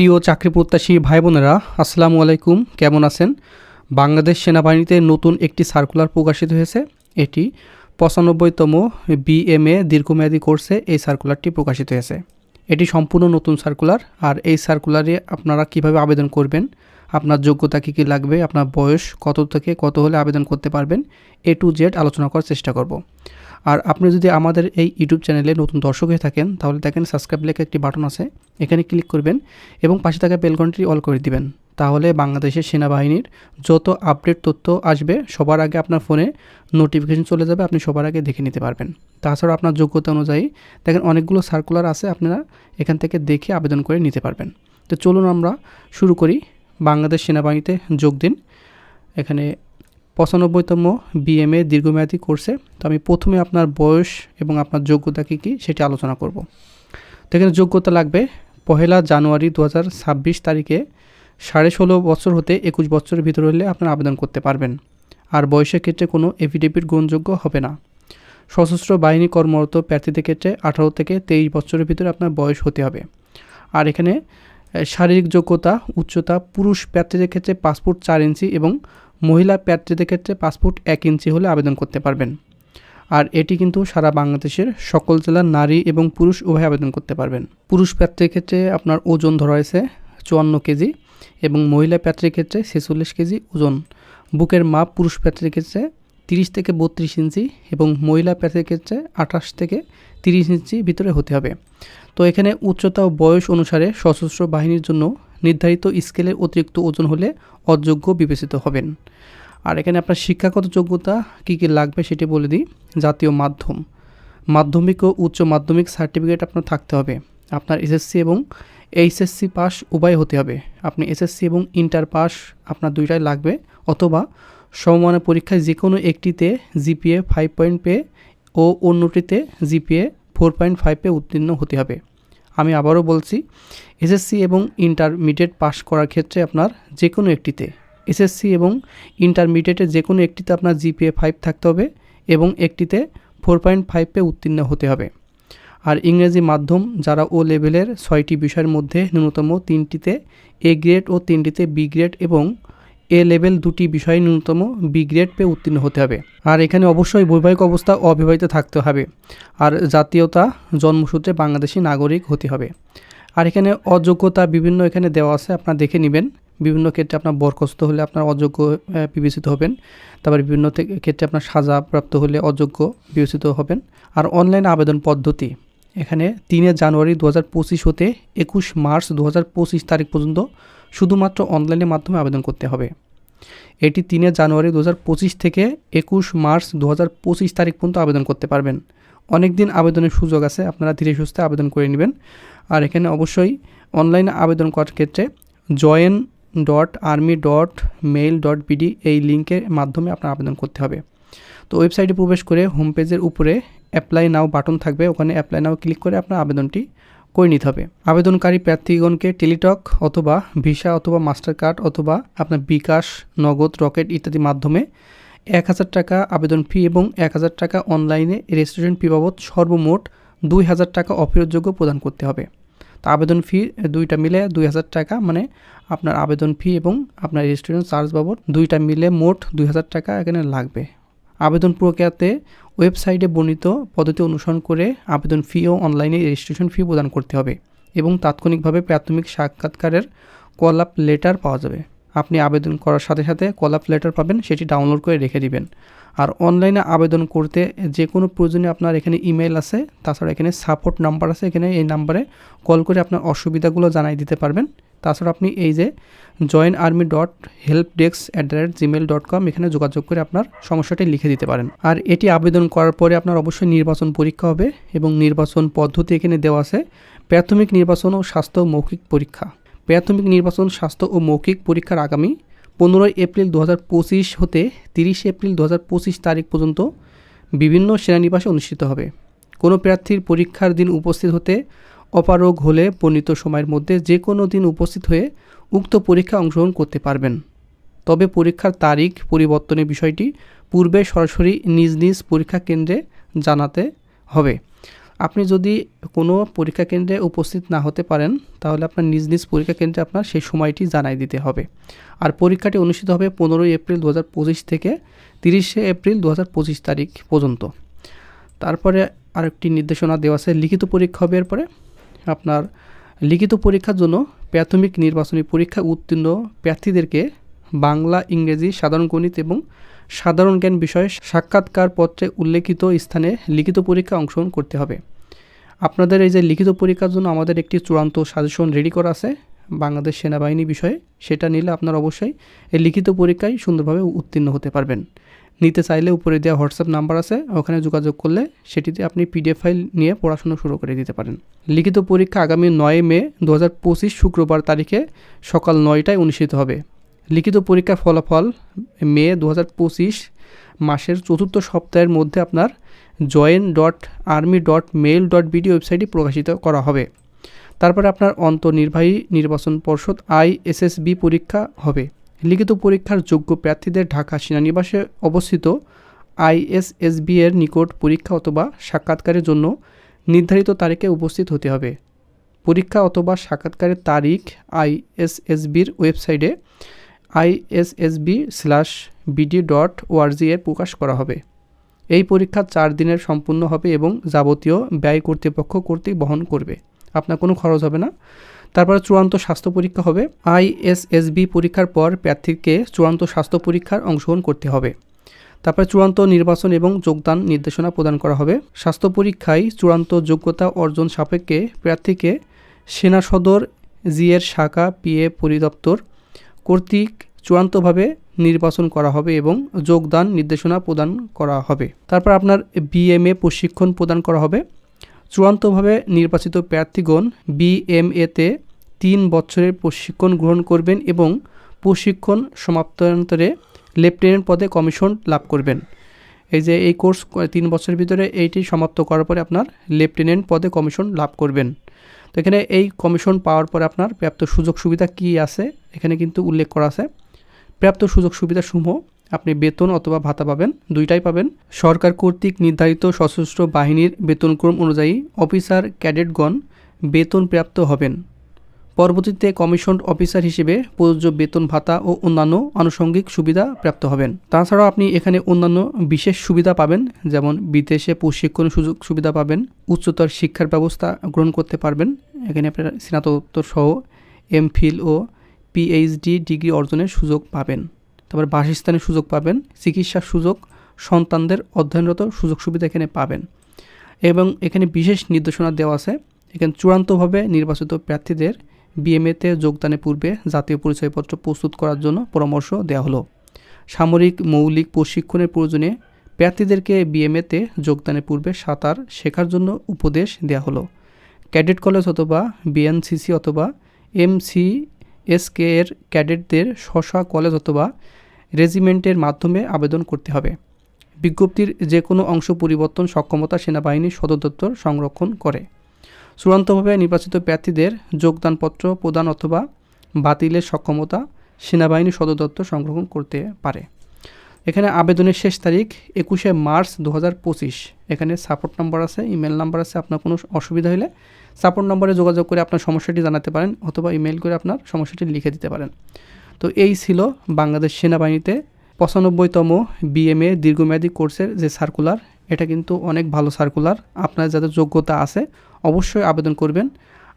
প্রিয় চাকরি প্রত্যাশী ভাই বোনেরা আসসালামু আলাইকুম। কেমন আছেন? বাংলাদেশ সেনাবাহিনীতে নতুন একটি সার্কুলার প্রকাশিত হয়েছে। এটি পঁচানব্বইতম বিএমএ দীর্ঘমেয়াদী কোর্সে এই সার্কুলারটি প্রকাশিত হয়েছে। এটি সম্পূর্ণ নতুন সার্কুলার। আর এই সার্কুলারে আপনারা কীভাবে আবেদন করবেন আপনার যোগ্যতা কী কী লাগবে, আপনার বয়স কত থেকে কত হলে আবেদন করতে পারবেন, এ টু জেড আলোচনা করার চেষ্টা করব। আর আপনি যদি আমাদের এই ইউটিউব চ্যানেলে নতুন দর্শক হয়ে থাকেন, তাহলে দেখেন সাবস্ক্রাইব লেখা একটি বাটন আছে, এখানে ক্লিক করবেন এবং পাশে থাকা বেলকনটি অল করে দিবেন। তাহলে বাংলাদেশের সেনাবাহিনীর যত আপডেট তথ্য আসবে, সবার আগে আপনার ফোনে নোটিফিকেশন চলে যাবে, আপনি সবার আগে দেখে নিতে পারবেন। তাছাড়া আপনার যোগ্যতা অনুযায়ী দেখেন অনেকগুলো সার্কুলার আছে, আপনারা এখান থেকে দেখে আবেদন করে নিতে পারবেন। তো চলুন আমরা শুরু করি। বাংলাদেশ সেনাবাহিনীতে যোগ দিন। এখানে পঁচানব্বইতম বিএমএ দীর্ঘমেয়াদী কোর্সে। তো আমি প্রথমে আপনার বয়স এবং আপনার যোগ্যতা কী কী সেটি আলোচনা করব। তো এখানে যোগ্যতা লাগবে পহেলা জানুয়ারি দু হাজার ছাব্বিশ তারিখে সাড়ে ষোলো বছর হতে একুশ বছরের ভিতরে হলে আপনারা আবেদন করতে পারবেন। আর বয়সের ক্ষেত্রে কোনো এফিডেভিট গ্রহণযোগ্য হবে না। সশস্ত্র বাহিনী কর্মরত প্রার্থীদের ক্ষেত্রে আঠারো থেকে তেইশ বছরের ভিতরে আপনার বয়স হতে হবে। আর এখানে শারীরিক যোগ্যতা, উচ্চতা, পুরুষ প্রার্থীদের ক্ষেত্রে পাসপোর্ট চার ইঞ্চি এবং মহিলা প্রার্থীদের ক্ষেত্রে পাসপোর্ট এক ইঞ্চি হলে আবেদন করতে পারবেন। আর এটি কিন্তু সারা বাংলাদেশের সকল জেলার নারী এবং পুরুষ উভয় আবেদন করতে পারবেন। পুরুষ প্রার্থীর ক্ষেত্রে আপনার ওজন ধরা হয়েছে চুয়ান্ন কেজি এবং মহিলা প্রার্থীর ক্ষেত্রে ছেচল্লিশ কেজি ওজন। বুকের মাপ পুরুষ প্রার্থীর ক্ষেত্রে তিরিশ থেকে বত্রিশ ইঞ্চি এবং মহিলা প্রার্থীর ক্ষেত্রে আঠাশ থেকে তিরিশ ইঞ্চি ভিতরে হতে হবে। তো এখানে উচ্চতা ও বয়স অনুসারে সশস্ত্র বাহিনীর জন্য নির্ধারিত স্কেলের অতিরিক্ত ওজন হলে অযোগ্য বিবেচিত হবেন। আর এখানে আপনার শিক্ষাগত যোগ্যতা কী কী লাগবে সেটি বলে দিই। জাতীয় মাধ্যম। মাধ্যমিক ও উচ্চ মাধ্যমিক সার্টিফিকেট আপনার থাকতে হবে। আপনার এসএসসি এবং এইচএসসি পাস উভয় হতে হবে। আপনি এসএসসি এবং ইন্টার পাস আপনার দুইটাই লাগবে অথবা সমমানের পরীক্ষায় যে কোনো একটিতে জিপিএ ফাইভ পয়েন্ট পেয়ে ও অন্যটিতে জিপিএ ফোর পয়েন্ট ফাইভ উত্তীর্ণ হতে হবে। আমি আবারও বলছি এসএসসি এবং ইন্টারমিডিয়েট পাস করার ক্ষেত্রে আপনার যে কোনো একটিতে এসএসসি এবং ইন্টারমিডিয়েটের যে কোনো একটিতে আপনার জিপিএ ফাইভ থাকতে হবে এবং একটিতে ফোর পয়েন্ট ফাইভ উত্তীর্ণ হতে হবে। আর ইংরেজি মাধ্যম যারা ও লেভেলের ছয়টি বিষয়ের মধ্যে ন্যূনতম তিনটিতে এ গ্রেড ও তিনটিতে বি গ্রেড এবং এ লেভেল দুটি বিষয়ে ন্যূনতম বি গ্রেড পেয়ে উত্তীর্ণ হতে হবে। আর এখানে অবশ্যই বৈবাহিক অবস্থা অবিবাহিত থাকতে হবে। আর জাতীয়তা জন্মসূত্রে বাংলাদেশি নাগরিক হতে হবে। আর এখানে অযোগ্যতা বিভিন্ন এখানে দেওয়া আছে, আপনারা দেখে নেবেন। বিভিন্ন ক্ষেত্রে আপনার বরখাস্ত হলে আপনার অযোগ্য বিবেচিত হবেন। তারপর বিভিন্ন ক্ষেত্রে আপনার সাজা প্রাপ্ত হলে অযোগ্য, বিবেচিত হবেন। আর অনলাইন আবেদন পদ্ধতি। এখানে তিনে জানুয়ারি দু হাজার পঁচিশ হতে একুশ মার্চ দু হাজার পঁচিশ তারিখ পর্যন্ত শুধুমাত্র অনলাইনের মাধ্যমে আবেদন করতে হবে। এটি তিনে জানুয়ারি দু হাজার পঁচিশ থেকে একুশ মার্চ দু হাজার পঁচিশ তারিখ পর্যন্ত আবেদন করতে পারবেন। অনেক দিন আবেদনের সুযোগ আছে, আপনারা ধীরে সুস্থে আবেদন করে নেবেন। আর এখানে অবশ্যই অনলাইনে আবেদন করার ক্ষেত্রে join dot army dot mail dot BD এই লিঙ্কের মাধ্যমে আপনার আবেদন করতে হবে। তো ওয়েবসাইটে প্রবেশ করে হোম পেজের উপরে অ্যাপ্লাই নাও বাটন থাকবে। ওখানে অ্যাপ্লাই নাও ক্লিক করে আপনার আবেদনটি করে নিতে হবে। আবেদনকারী প্রার্থীগণকে টেলিটক অথবা ভিসা অথবা মাস্টার কার্ড অথবা আপনার বিকাশ, নগদ রকেট ইত্যাদি মাধ্যমে এক হাজার টাকা আবেদন ফি এবং এক হাজার টাকা অনলাইনে রেজিস্ট্রেশন ফি বাবদ সর্বমোট দুই হাজার টাকা অফেরতযোগ্য প্রদান করতে হবে। তো আবেদন ফি দুইটা মিলে দুই হাজার টাকা মানে আপনার আবেদন ফি এবং আপনার রেজিস্ট্রেশন চার্জ বাবদ দুইটা মিলে মোট দুই হাজার টাকা এখানে লাগবে। আবেদন প্রক্রিয়াতে ওয়েবসাইটে বর্ণিত পদ্ধতি অনুসরণ করে আবেদন ফি ও অনলাইনে রেজিস্ট্রেশন ফি প্রদান করতে হবে এবং তাৎক্ষণিকভাবে প্রাথমিক সাক্ষাৎকারের কল আপ লেটার পাওয়া যাবে। আপনি আবেদন করার সাথে সাথে কল আপ লেটার পাবেন, সেটি ডাউনলোড করে রেখে দিবেন। আর অনলাইনে আবেদন করতে যে কোনো প্রয়োজনে আপনার এখানে ইমেল আছে, তাছাড়া এখানে সাপোর্ট নাম্বার আছে, এখানে এই নাম্বারে কল করে আপনার অসুবিধাগুলো জানাই দিতে পারবেন। তাছাড়া আপনি এই যে join army dot help desk at the rate Gmail dot com এখানে যোগাযোগ করে আপনার সমস্যাটি লিখে দিতে পারেন। আর এটি আবেদন করার পরে আপনার অবশ্যই নির্বাচন পরীক্ষা হবে এবং নির্বাচন পদ্ধতি এখানে দেওয়া আছে প্রাথমিক নির্বাচন ও স্বাস্থ্য মৌখিক পরীক্ষা। প্রাথমিক নির্বাচন, স্বাস্থ্য ও মৌখিক পরীক্ষার আগামী পনেরোই এপ্রিল দু হাজার পঁচিশ হতে তিরিশে এপ্রিল দু হাজার পঁচিশ তারিখ পর্যন্ত বিভিন্ন সেনানিবাসে অনুষ্ঠিত হবে। কোনো প্রার্থীর পরীক্ষার দিন উপস্থিত হতে অপারগ হলে বর্ণিত সময়ের মধ্যে যে কোনো দিন উপস্থিত হয়ে উক্ত পরীক্ষা অংশগ্রহণ করতে পারবেন। তবে পরীক্ষার তারিখ, পরিবর্তনের বিষয়টি পূর্বে সরাসরি নিজ নিজ পরীক্ষা কেন্দ্রে জানাতে হবে। আপনি যদি কোনো পরীক্ষা কেন্দ্রে উপস্থিত না হতে পারেন, তাহলে আপনার নিজ নিজ পরীক্ষা কেন্দ্রে আপনার সেই সময়টি জানাই দিতে হবে। আর পরীক্ষাটি অনুষ্ঠিত হবে পনেরোই এপ্রিল দু হাজার পঁচিশ থেকে তিরিশে এপ্রিল দু হাজার পঁচিশ তারিখ পর্যন্ত। তারপরে আরেকটি নির্দেশনা দেওয়া আছে, লিখিত পরীক্ষা হবে এরপরে। আপনার লিখিত পরীক্ষার জন্য প্রাথমিক নির্বাচনী পরীক্ষা উত্তীর্ণ প্রার্থীদেরকে বাংলা, ইংরেজি, সাধারণ গণিত এবং সাধারণ জ্ঞান বিষয়ে সাক্ষাৎকার পত্রে উল্লেখিত স্থানে লিখিত পরীক্ষা অংশগ্রহণ করতে হবে। আপনাদের এই যে লিখিত পরীক্ষার জন্য আমাদের একটি চূড়ান্ত সাজেশন রেডি করা আছে বাংলাদেশ সেনাবাহিনী বিষয়ে, সেটা নিলে আপনার অবশ্যই এই লিখিত পরীক্ষায় সুন্দরভাবে উত্তীর্ণ হতে পারবেন। নিতে চাইলে উপরে দেওয়া হোয়াটসঅ্যাপ নাম্বার আছে, ওখানে যোগাযোগ করলে সেটিতে আপনি পিডিএফ ফাইল নিয়ে পড়াশোনা শুরু করে দিতে পারেন। লিখিত পরীক্ষা আগামী নয় মে দু হাজার পঁচিশ শুক্রবার তারিখে সকাল নয়টায় অনুষ্ঠিত হবে। লিখিত পরীক্ষার ফলাফল মে দু হাজার পঁচিশ মাসের চতুর্থ সপ্তাহের মধ্যে আপনার join dot army dot mail dot BD ওয়েবসাইটে প্রকাশিত করা হবে। তারপরে আপনার অন্তর্নির্বাহী নির্বাচন পর্ষদ আইএসএসবি পরীক্ষা হবে। লিখিত পরীক্ষার যোগ্য প্রার্থীদের ঢাকা সেনানিবাসে অবস্থিত আইএসএসবি এর নিকট পরীক্ষা অথবা সাক্ষাৎকারের জন্য নির্ধারিত তারিখে উপস্থিত হতে হবে। পরীক্ষা অথবা সাক্ষাৎকারের তারিখ আইএসএসবির ওয়েবসাইটে ISSB slash BD dot ORG এ প্রকাশ করা হবে। এই পরীক্ষা চার দিনের সম্পূর্ণ হবে এবং যাবতীয় ব্যয় কর্তৃপক্ষ কর্তৃক বহন করবে। আপনার কোনো খরচ হবে না। তারপরে চূড়ান্ত স্বাস্থ্য পরীক্ষা হবে। আইএসএসবি পরীক্ষার পর প্রার্থীকে চূড়ান্ত স্বাস্থ্য পরীক্ষার অংশগ্রহণ করতে হবে। তারপরে চূড়ান্ত নির্বাচন এবং যোগদান নির্দেশনা প্রদান করা হবে। স্বাস্থ্য পরীক্ষায় চূড়ান্ত যোগ্যতা অর্জন সাপেক্ষে প্রার্থীকে সেনা সদর, জিএর শাখা পিএ পরিদপ্তর কর্তৃক চূড়ান্তভাবে নির্বাচন করা হবে এবং যোগদান নির্দেশনা প্রদান করা হবে। তারপর আপনার বিএমএ প্রশিক্ষণ প্রদান করা হবে। চূড়ান্তভাবে নির্বাচিত প্রার্থীগণ বিএমএতে তিন বছরের প্রশিক্ষণ গ্রহণ করবেন এবং প্রশিক্ষণ সমাপ্তান্তরে লেফটেন্যান্ট পদে কমিশন লাভ করবেন। এই যে এই কোর্স তিন বছরের ভিতরে এইটি সমাপ্ত করার পরে আপনার লেফটেন্যান্ট পদে কমিশন লাভ করবেন। তো এখানে এই কমিশন পাওয়ার পরে আপনার প্রাপ্ত সুযোগ সুবিধা কী আছে? এখানে কিন্তু উল্লেখ করা আছে। প্রাপ্ত সুযোগ সুবিধাসমূহ আপনি বেতন অথবা ভাতা পাবেন, দুইটাই পাবেন। সরকার কর্তৃক নির্ধারিত সশস্ত্র বাহিনীর বেতনক্রম অনুযায়ী অফিসার ক্যাডেটগণ বেতন প্রাপ্ত হবেন। পরবর্তীতে কমিশন অফিসার হিসেবে প্রযোজ্য বেতন, ভাতা ও অন্যান্য আনুষঙ্গিক সুবিধা প্রাপ্ত হবেন। তাছাড়াও আপনি এখানে অন্যান্য বিশেষ সুবিধা পাবেন, যেমন বিদেশে প্রশিক্ষণ সুযোগ সুবিধা পাবেন, উচ্চতর শিক্ষার ব্যবস্থা গ্রহণ করতে পারবেন। এখানে আপনার স্নাতকোত্তর সহ এমফিল ও পিএইচডি ডিগ্রি অর্জনের সুযোগ পাবেন। তারপর বাসস্থানের সুযোগ পাবেন, চিকিৎসার সুযোগ, সন্তানদের অধ্যয়নরত সুযোগ সুবিধা এখানে পাবেন। এবং এখানে বিশেষ নির্দেশনা দেওয়া আছে, এখানে চূড়ান্তভাবে নির্বাচিত প্রার্থীদের বিএমএতে যোগদানের পূর্বে জাতীয় পরিচয়পত্র প্রস্তুত করার জন্য পরামর্শ দেওয়া হলো। সামরিক, মৌলিক প্রশিক্ষণের প্রয়োজনে প্রার্থীদেরকে বিএমএতে যোগদানের পূর্বে সাঁতার শেখার জন্য উপদেশ দেওয়া হলো। ক্যাডেট কলেজ অথবা বিএনসিসি অথবা এমসি এসকে এর ক্যাডেটদের স্ব কলেজ অথবা রেজিমেন্টের মাধ্যমে আবেদন করতে হবে। বিজ্ঞপ্তির যে কোনো অংশ পরিবর্তন সক্ষমতা সেনাবাহিনীর সদর দপ্তর সংরক্ষণ করে। চূড়ান্তভাবে নির্বাচিত প্রার্থীদের যোগদানপত্র প্রদান অথবা বাতিলের সক্ষমতা সেনাবাহিনী সদর দপ্তর সংরক্ষণ করতে পারে। এখানে আবেদনের শেষ তারিখ একুশে মার্চ দু হাজার পঁচিশ। এখানে সাপোর্ট নাম্বার আছে, ইমেল নাম্বার আছে, আপনার কোনো অসুবিধা হলে সাপোর্ট নম্বরে যোগাযোগ করে আপনার সমস্যাটি জানাতে পারেন অথবা ইমেল করে আপনার সমস্যাটি লিখে দিতে পারেন। তো এই ছিল বাংলাদেশ সেনাবাহিনীতে পঁচানব্বইতম বিএমএ দীর্ঘমেয়াদী কোর্সের যে সার্কুলার এটা কিন্তু অনেক ভালো সার্কুলার আপনার যাদের যোগ্যতা আছে, অবশ্যই আবেদন করবেন।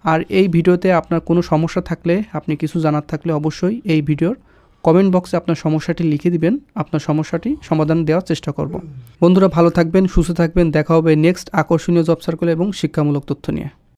আর এই ভিডিওতে আপনার কোনো সমস্যা থাকলে, আপনি কিছু জানার থাকলে অবশ্যই এই ভিডিওর কমেন্ট বক্সে আপনার সমস্যাটি লিখে দিবেন। আপনার সমস্যাটি সমাধান দেওয়ার চেষ্টা করব। বন্ধুরা ভালো থাকবেন, সুস্থ থাকবেন। দেখা হবে নেক্সট আকর্ষণীয় জব সার্কেল এবং শিক্ষামূলক তথ্য নিয়ে।